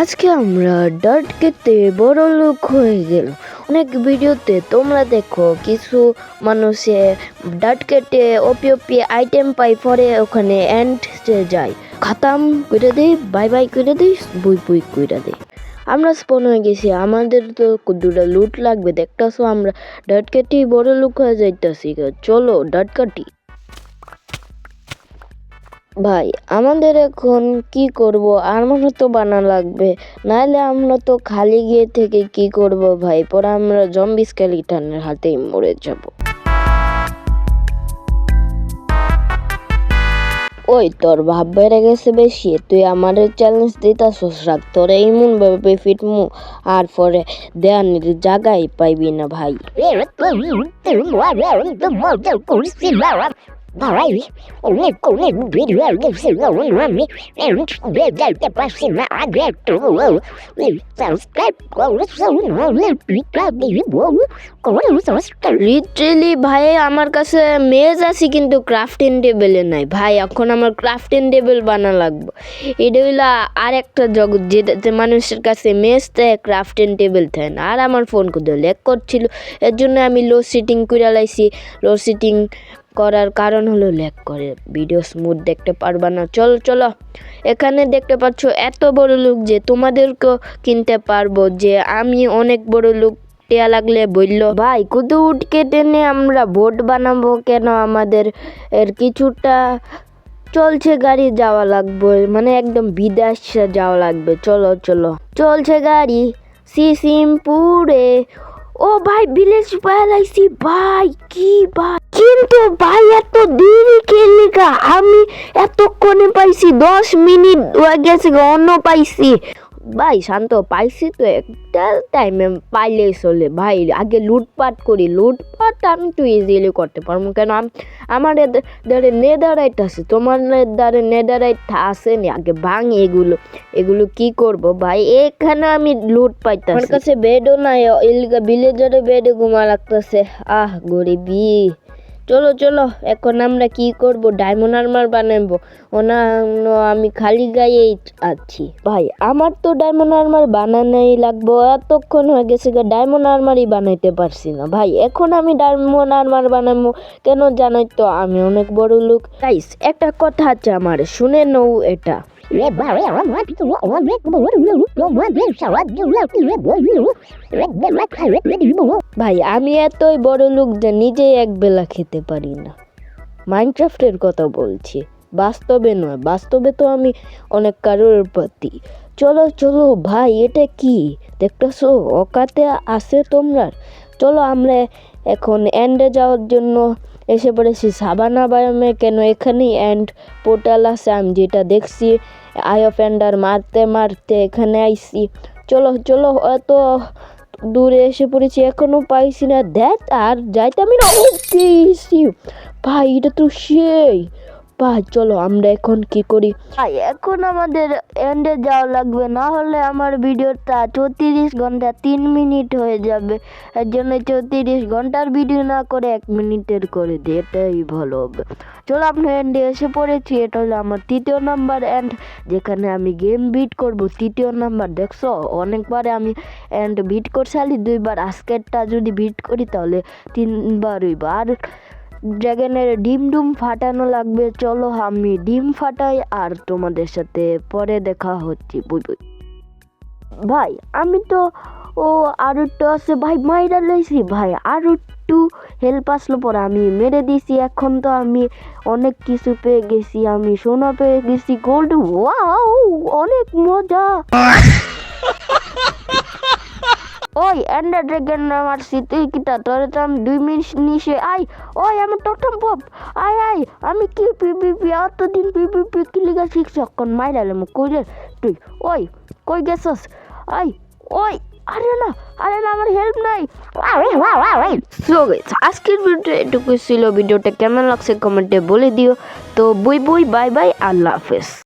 আজকে আমরা ডার্ট কেটে বড় লোক হয়ে গেল। অনেক ভিডিওতে তোমরা দেখো, কিছু মানুষে ডার্ট কেটে ওপি ওপি আইটেম পাই, পরে ওখানে এন্ড যায় খাতাম করে দেই, বাই বাই করে দিই, বই বই করে দেই। আমরা স্পন হয়ে গেছি, আমাদের তো দুটা লুট লাগবে, দেখতেছো আমরা ডাট কাটি বড় লোক হয়ে যাইতাছি। চলো ডাট কাটি। ভাই আমাদের এখন কি করব আমারও তো বানা লাগবে নাহলে আমরা তো খালি গিয়ে থেকে কি করব ভাই পরে আমরা জম্বি স্কেলিটনের হাতেই মরে যাব ওই তোর ভাব বেড়ে গেছে বেশি তুই আমার চ্যালেঞ্জ দিতাছস রাখ তোর ইমন ভাবে ফিট ফিটমু আর পরে দেয়ানির জায়গায় পাইবি না ভাই নাহলে পিটা দিব করে সাবস্ক্রাইব লিটারেলি ভাই, আমার কাছে মেজ আছে কিন্তু ক্রাফটিং টেবিলে নাই। ভাই, এখন আমার ক্রাফটিং টেবিল বানা লাগবে। এটা হইল আর একটা জগৎ যেটাতে মানুষের কাছে মেজ থাকে ক্রাফটিং টেবিল থাকে না। আর আমার ফোন করতে লেক করছিল। এর জন্য আমি লো সিটিং করে লাইছি। লো সিটিং করার কারণ হলো ল্যাক করে। ভিডিও স্মুথ দেখতে পারবা না। চলো চলো। এখানে দেখতে পাচ্ছ এত বড় লোক যে তোমাদেরকেও কিনতে পারব যে আমি অনেক বড় লোক টেয়া লাগলে বলল, ভাই, কুদু উঠ কেটে নিয়ে আমরা ভোট বানাবো কেন? আমাদের এর কিছুটা চলছে গাড়ি যাওয়া লাগবে। মানে একদম বিদেশ যাওয়া লাগবে। চলো চলো। চলছে গাড়ি। সিসিমপুরে। ও ভাই ভিলেজ পালাইছি। ভাই, কি ভাই কিন্তু ভাই, এত দেরি খেলি গা? আমি এতক্ষণে পাইছি, দশ মিনিট হয়ে গেছে অন্য পাইছি। ভাই, শান্ত, পাইছি তো একটা টাইমে পাইলেই চলে। ভাই, আগে লুটপাট করি, লুটপাট আমি তো ইজিলি করতে পারব। কেন? আম- আমার দ্বারে নেদারাইট আছে। তোমার দ্বারে নেদারাইট আছে নি আগে ভাঙি এগুলো। এগুলো কি করব ভাই? এখানে আমি লুট পাইতাছি। আমার কাছে বেডও নাই এলিগা ভিলেজারে বেডে ঘুমা লাগতেছে। আহ, গরিবি। চলো চলো এখন আমরা কি করব ডায়মন্ড আর্মার বানাবো ওনা আমি খালি গায়েই আছি ভাই আমার তো ডায়মন্ড আর্মার বানানোই লাগবো এতক্ষণ হয়ে গেছে ডায়মন্ড আর্মারই বানাইতে পারছি না ভাই এখন আমি ডায়মন্ড আর্মার বানাবো কেন জানোই তো আমি অনেক বড় লোক গাইস একটা কথা আছে আমার শুনে নও এটা ভাই, আমি এতই বড় লোক যে নিজেই এক বেলা খেতে পারি না। মাইনক্রাফটের কথা বলছি, বাস্তবে নয়, বাস্তবে তো আমি অনেক কারোর প্রতি চলো চলো, ভাই, এটা কি? দেখতেছো, অকাতে আছে তোমরা? চলো, আমরা এখন এন্ডে যাওয়ার জন্য এসে পড়েছি। সাবানা বায়ামে কেন এখানেই এন্ড পোর্টাল আছে, আমি যেটা দেখছি আই অফ এন্ডার মারতে মারতে এখানে আইসি চলো চলো এত দূরে এসে পড়েছি, এখনও পাইছি না। দেখ, আর যাইতে আমি না ভাই, এটা তো সেই। ভাই চলো আমরা এখন কি করি? এখন আমাদের এন্ডে যাওয়া লাগবে। না হলে আমার ভিডিওটা চৌত্রিশ ঘণ্টা তিন মিনিট হয়ে যাবে। এর জন্য চৌত্রিশ ঘণ্টার ভিডিও না করে এক মিনিটের করে দিই এটাই ভালো হবে। চলো, আমরা এন্ডে এসে পড়েছি। এটা হলো আমার তৃতীয় নাম্বার এন্ড যেখানে আমি গেম বিট করব। তৃতীয় নাম্বার দেখছ? অনেকবারে আমি এন্ড বিট করছি। দুইবার, আজকেরটা যদি বিট করি তাহলে তিনবার হইব আর ড্রাগনের ডিম ডুম ফাটানো লাগবে। চলো আমি ডিম ফাটাই আর তোমাদের সাথে পরে দেখা হচ্ছে বুই ভাই, আমি তো, ও আর একটু আছে, ভাই, মাইরা লইছি, ভাই, আর একটু হেল্প আসলো পরে আমি মেরে দিছি। এখন তো আমি অনেক কিছু পেয়ে গেছি, আমি সোনা পেয়ে গেছি গোল্ড ওয়াও অনেক মজা। ওই এন্ডার ড্রাগন মারছি তুই কিটা, তোরে তো আমি দুই মিনিট নিশে, আই, ওই, আমি টোটম পপ আই আই, আমি কি পিপিপি অতদিন পিপিপি কিলিগা শিখছি অক্ষণ মাইরালে মো কই তুই, ওই, কই গেছস, আই, ওই, আরে না আরে না, আমার হেল্প নাই সো গাইস আজকের ভিডিওটা এটুকুই ছিল ভিডিওটা কেমন লাগছে কমেন্টে বলে দিও। তো বই বই বাই বাই আল্লাহ হাফেজ।